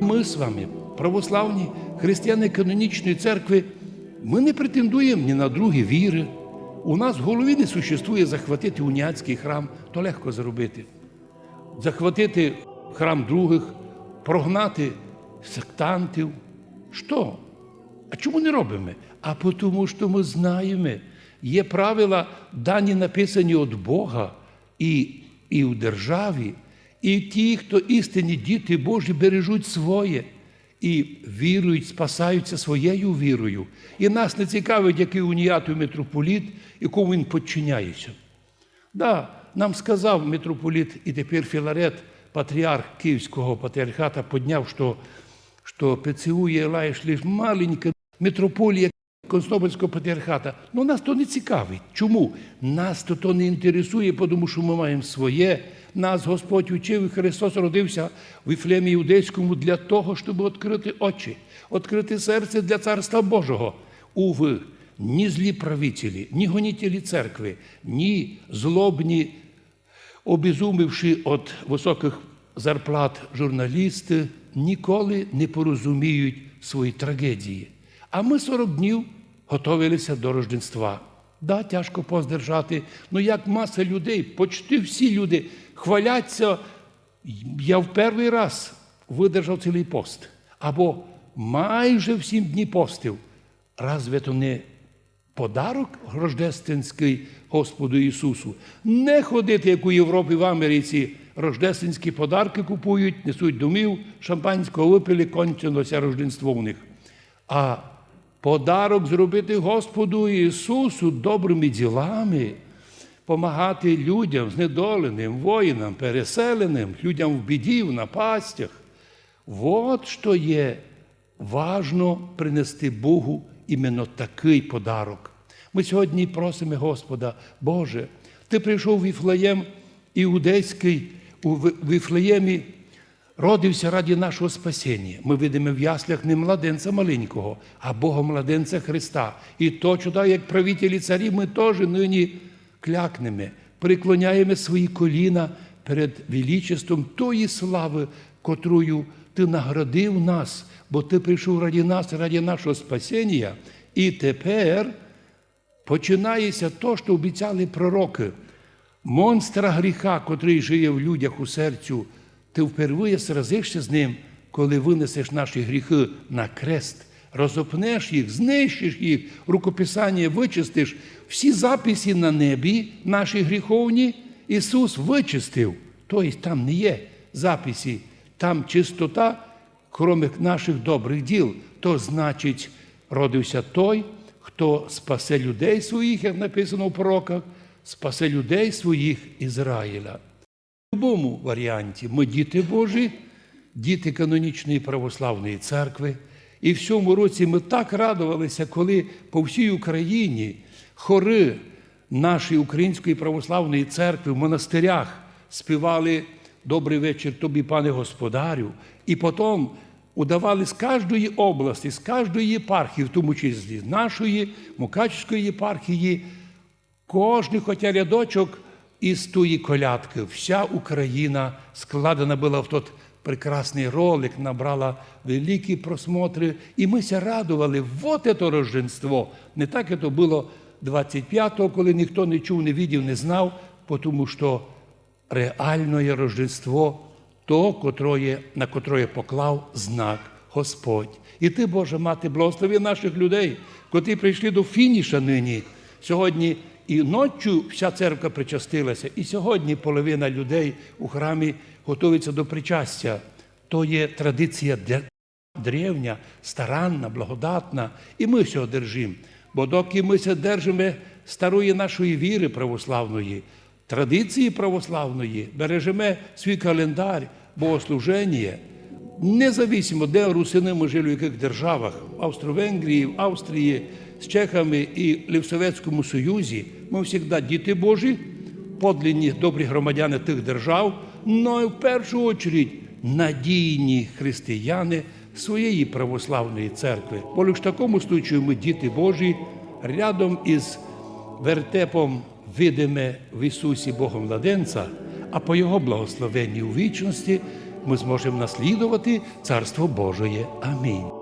Ми з вами, православні християни канонічної церкви, ми не претендуємо ні на другі віри. У нас в голові не существує захватити уніатський храм, то легко зробити. Захватити храм других, прогнати сектантів. Що? А чому не робимо? А тому, що ми знаємо, є правила, дані написані від Бога і, і в державі, і ті, хто істинні діти Божі, бережуть своє і вірують, спасаються своєю вірою. І нас не цікавить, який уніату митрополіт, якому він підчиняється. Да, нам сказав митрополит і тепер Філарет, патріарх Київського патріархата, підняв, що, що ПЦУ є лише маленька митрополія Константинопольського патріархата. Ну нас то не цікавить. Чому? Нас то не інтересує, тому що ми маємо своє. Нас Господь учив, і Христос родився в Іфлемі Іудейському для того, щоб відкрити очі, відкрити серце для Царства Божого. Уви, ні злі правителі, ні гонітелі церкви, ні злобні, обезумівши від високих зарплат журналісти, ніколи не порозуміють свої трагедії. А ми 40 днів готувалися до Рождества. Да, тяжко поздержати. Ну як маса людей, почти всі люди хваляться. Я в перший раз видержав цілий пост. Або майже в сім дні постив. Разве то не подарок рождественський Господу Ісусу? Не ходити, як у Європі в Америці, рождественські подарки купують, несуть домів, шампанського випили, кончилося рождество у них. А подарок зробити Господу Ісусу добрими ділами, помагати людям, знедоленим, воїнам, переселеним, людям в біді, в напастях. От що є важно принести Богу іменно такий подарок. Ми сьогодні просимо Господа, Боже, Ти прийшов в Віфлеєм іудейський, у Віфлеємі родився раді нашого спасіння. Ми видимо в яслях не младенця маленького, а Бога младенця Христа. І точно, так, як правителі царі, ми теж нині клякнемо, приклоняємо свої коліна перед величеством тої слави, котрою Ти наградив нас, бо Ти прийшов раді нас, раді нашого спасіння. І тепер починається то, що обіцяли пророки. Монстра гріха, котрий живе в людях у серцю, ти впервые сразишся з ним, коли винесеш наші гріхи на крест, розопнеш їх, знищиш їх, рукописання вичистиш. Всі записи на небі, наші гріховні, Ісус вичистив. Тобто там не є записи, там чистота, крім наших добрих діл. То значить, родився той, хто спасе людей своїх, як написано в пророках, спасе людей своїх Ізраїля. Будь-якому варіанті ми діти Божі, діти канонічної православної церкви. І в цьому році ми так радувалися, коли по всій Україні хори нашої Української православної церкви в монастирях співали Добрий вечір тобі, пане Господарю, і потім удавали з кожної області, з кожної єпархії, в тому числі з нашої Мукачівської єпархії, кожний хоча рядочок із тої колядки. Вся Україна складена була в тот прекрасний ролик, набрала великі просмотри. І ми ся радували, вот це рождество. Не так це було 25-го, коли ніхто не чув, не видів, не знав, тому що реальне Рождество, то, котроє, на котроє поклав знак Господь. І ти, Боже мати, благослови наших людей, котрі прийшли до фініша нині. Сьогодні і ночі вся церква причастилася, і сьогодні половина людей у храмі готується до причастя. То є традиція древня, старанна, благодатна, і ми цього держимо. Бо доки ми це держимо старої нашої віри православної, традиції православної, бережемо свій календар, богослуження, независимо, де русини ми жили в яких державах, в Австро-Венгрії, в Австрії, з Чехами і в Совєтському Союзі, ми завжди діти Божі, подлинні добрі громадяни тих держав, але в першу чергу надійні християни своєї православної церкви. Бо в такому случаю ми діти Божі рядом із вертепом видиме в Ісусі Богом младенця, а по Його благословенні у вічності ми зможемо наслідувати Царство Божоє. Амінь.